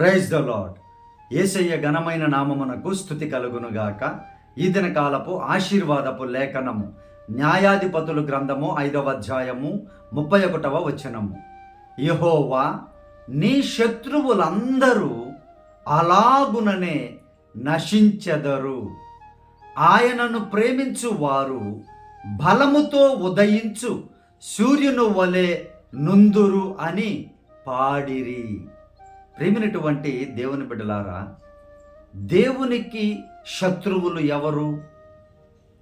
Praise the lord ఏసయ్య ఘనమైన నామమునకు స్థుతి కలుగునుగాక. ఈ దిన కాలపు ఆశీర్వాదపు లేఖనము న్యాయాధిపతులు గ్రంథము ఐదవ అధ్యాయము ముప్పై ఒకటవ వచనము. యహోవా నీ శత్రువులందరూ అలాగుననే నశించెదరు. ఆయనను ప్రేమించు వారు బలముతో ఉదయించు సూర్యుని వలె నుందురు అని పాడిరి. ప్రేమినటువంటి దేవుని బిడ్డలారా దేవునికి శత్రువులు ఎవరు?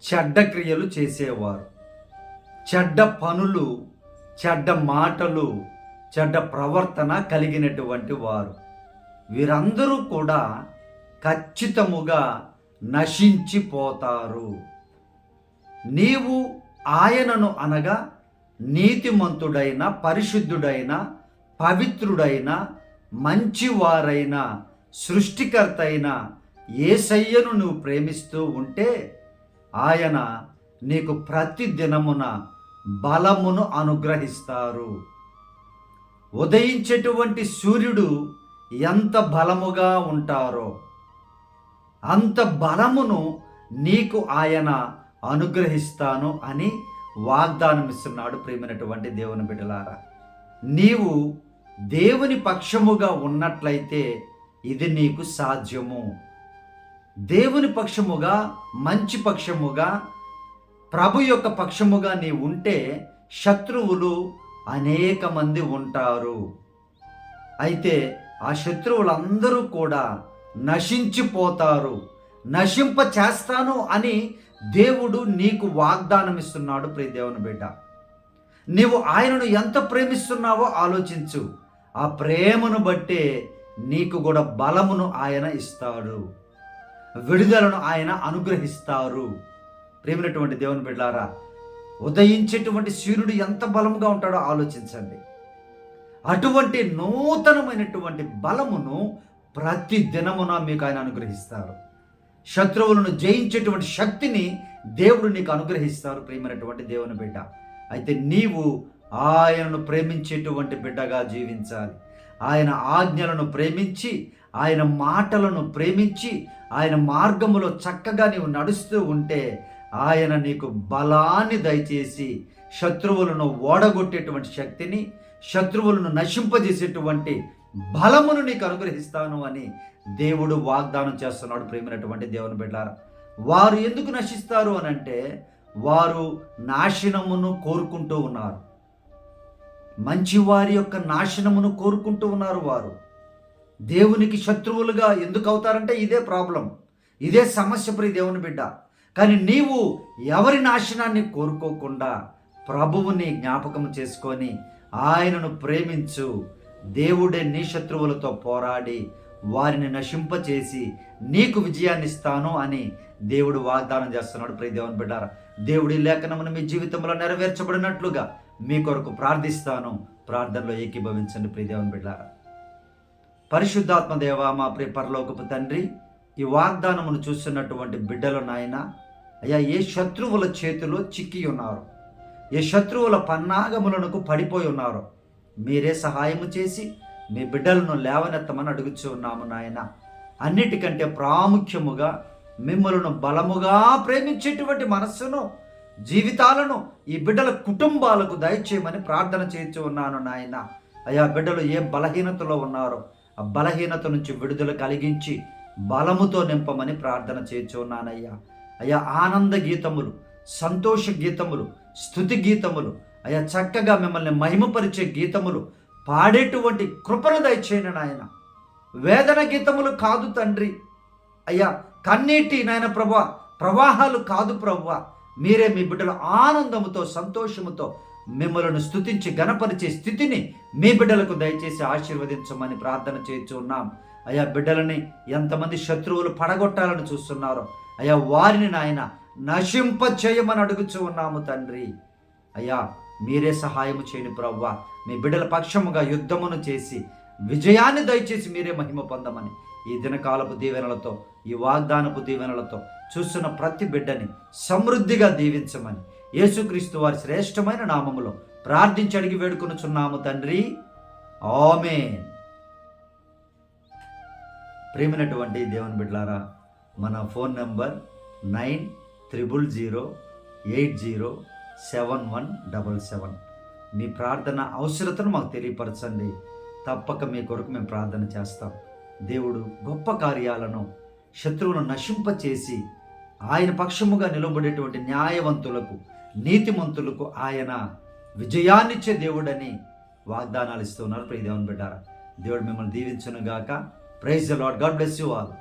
చెడ్డ క్రియలు చేసేవారు. చెడ్డ పనులు చెడ్డ మాటలు చెడ్డ ప్రవర్తన కలిగినటువంటి వారు. వీరందరూ కూడా ఖచ్చితముగా నశించిపోతారు. నీవు ఆయనను అనగా నీతిమంతుడైన పరిశుద్ధుడైన పవిత్రుడైన మంచివారైన సృష్టికర్త అయిన ఏసయ్యను నువ్వు ప్రేమిస్తూ ఉంటే ఆయన నీకు ప్రతి దినమున బలమును అనుగ్రహిస్తారు. ఉదయించేటువంటి సూర్యుడు ఎంత బలముగా ఉంటారో అంత బలమును నీకు ఆయన అనుగ్రహిస్తాను అని వాగ్దానం ఇస్తున్నాడు ప్రేమైనటువంటి దేవుని బిడ్డలారా. నీవు దేవుని పక్షముగా ఉన్నట్లయితే ఇది నీకు సాధ్యము. దేవుని పక్షముగా మంచి పక్షముగా ప్రభు యొక్క పక్షముగా నీ ఉంటే శత్రువులు అనేక మంది ఉంటారు. అయితే ఆ శత్రువులందరూ కూడా నశించిపోతారు. నశింప చేస్తాను అని దేవుడు నీకు వాగ్దానం ఇస్తున్నాడు ప్రియ దేవుని బిడ్డ. నీవు ఆయనను ఎంత ప్రేమిస్తున్నావో ఆలోచించు. ఆ ప్రేమను బట్టే నీకు కూడా బలమును ఆయన ఇస్తాడు. విడుదలను ఆయన అనుగ్రహిస్తారు. ప్రేమినటువంటి దేవుని బిడ్డారా ఉదయించేటువంటి సూర్యుడు ఎంత బలముగా ఉంటాడో ఆలోచించండి. అటువంటి నూతనమైనటువంటి బలమును ప్రతి దినమున మీకు ఆయన అనుగ్రహిస్తారు. శత్రువులను జయించేటువంటి శక్తిని దేవుడు నీకు అనుగ్రహిస్తారు ప్రేమైనటువంటి దేవుని బిడ్డ. అయితే నీవు ఆయనను ప్రేమించేటువంటి బిడ్డగా జీవించాలి. ఆయన ఆజ్ఞలను ప్రేమించి ఆయన మాటలను ప్రేమించి ఆయన మార్గములో చక్కగా నీవు నడుస్తూ ఉంటే ఆయన నీకు బలాన్ని దయచేసి శత్రువులను ఓడగొట్టేటువంటి శక్తిని శత్రువులను నశింపజేసేటువంటి బలమును నీకు అనుగ్రహిస్తాను అని దేవుడు వాగ్దానం చేస్తున్నాడు ప్రేమైనటువంటి దేవుని బిడ్డారా. వారు ఎందుకు నశిస్తారు అని అంటే వారు నాశనమును కోరుకుంటూ ఉన్నారు. మంచివారి యొక్క నాశనమును కోరుకుంటూ ఉన్నారు వారు. దేవునికి శత్రువులుగా ఎందుకు అవుతారంటే ఇదే ప్రాబ్లం. ఇదే సమస్య ప్రి దేవుని బిడ్డ. కానీ నీవు ఎవరి నాశనాన్ని కోరుకోకుండా ప్రభువుని జ్ఞాపకం చేసుకొని ఆయనను ప్రేమించు. దేవుడే నీ శత్రువులతో పోరాడి వారిని నశింపచేసి నీకు విజయాన్ని ఇస్తాను అని దేవుడు వాగ్దానం చేస్తున్నాడు. ప్రియ దేవుని బిడ్డారా దేవుడి లేఖనమును మీ జీవితంలో నెరవేర్చబడినట్లుగా మీ కొరకు ప్రార్థిస్తాను. ప్రార్థనలో ఏకీభవించండి. ప్రియ దేవుని బిడ్డారా పరిశుద్ధాత్మ దేవ మా ప్రియ పరలోకపు తండ్రి ఈ వాగ్దానమును చూస్తున్నటువంటి బిడ్డలు నాయన అయ్యా ఏ శత్రువుల చేతిలో చిక్కి ఉన్నారు? ఏ శత్రువుల పన్నాగములకు పడిపోయి ఉన్నారు? మీరే సహాయము చేసి మీ బిడ్డలను లేవనెత్తమని అడుగుచూ ఉన్నాము నాయన. అన్నిటికంటే ప్రాముఖ్యముగా మిమ్మలను బలముగా ప్రేమించేటువంటి మనస్సును జీవితాలను ఈ బిడ్డల కుటుంబాలకు దయచేయమని ప్రార్థన చేయించు ఉన్నాను నాయన. అయా బిడ్డలు ఏ బలహీనతలో ఉన్నారో ఆ బలహీనత నుంచి విడుదల కలిగించి బలముతో నింపమని ప్రార్థన చేయించు ఉన్నానయ్యా. అయ్యా ఆనంద గీతములు సంతోష గీతములు స్థుతి గీతములు అయ్యా చక్కగా మిమ్మల్ని మహిమపరిచే గీతములు పాడేటువంటి కృపను దయచేయను నాయన. వేదన గీతములు కాదు తండ్రి. అయ్యా కన్నీటి నాయన ప్రభా ప్రవాహాలు కాదు ప్రభా. మీరే మీ బిడ్డల ఆనందముతో సంతోషముతో మిమ్మలను స్థుతించి గణపరిచే స్థితిని మీ బిడ్డలకు దయచేసి ఆశీర్వదించమని ప్రార్థన చేయించు ఉన్నాం. అయ్యా బిడ్డలని ఎంతమంది శత్రువులు పడగొట్టాలని చూస్తున్నారో అయ్యా వారిని నాయన నశింప చేయమని అడుగుచూ ఉన్నాము తండ్రి. అయ్యా మీరే సహాయము చేయని ప్రవ్వా. మీ బిడ్డల పక్షముగా యుద్ధమును చేసి విజయాన్ని దయచేసి మీరే మహిమ పొందమని ఈ దినకాలపు దీవెనలతో ఈ వాగ్దానపు దీవెనలతో చూస్తున్న ప్రతి బిడ్డని సమృద్ధిగా దీవించమని యేసుక్రీస్తు వారి శ్రేష్టమైన నామములో ప్రార్థించి అడిగి వేడుకొనుచున్నాము తండ్రి. ఆమెన్. ప్రేమైనటువంటి దేవుని బిడ్డలారా మన phone number nine triple zero eight zero seven one double seven. మీ ప్రార్థన అవసరతను మాకు తెలియపరచండి. తప్పక మీ కొరకు మేము ప్రార్థన చేస్తాం. దేవుడు గొప్ప కార్యాలను శత్రువును నశింపచేసి ఆయన పక్షముగా నిలబడేటువంటి న్యాయవంతులకు నీతిమంతులకు ఆయన విజయాన్నిచ్చే దేవుడని వాగ్దానాలు ఇస్తున్నారు ప్రియ దేవుని బిడ్డారా దేవుడు మిమ్మల్ని దీవించను గాక praise the Lord God bless you all.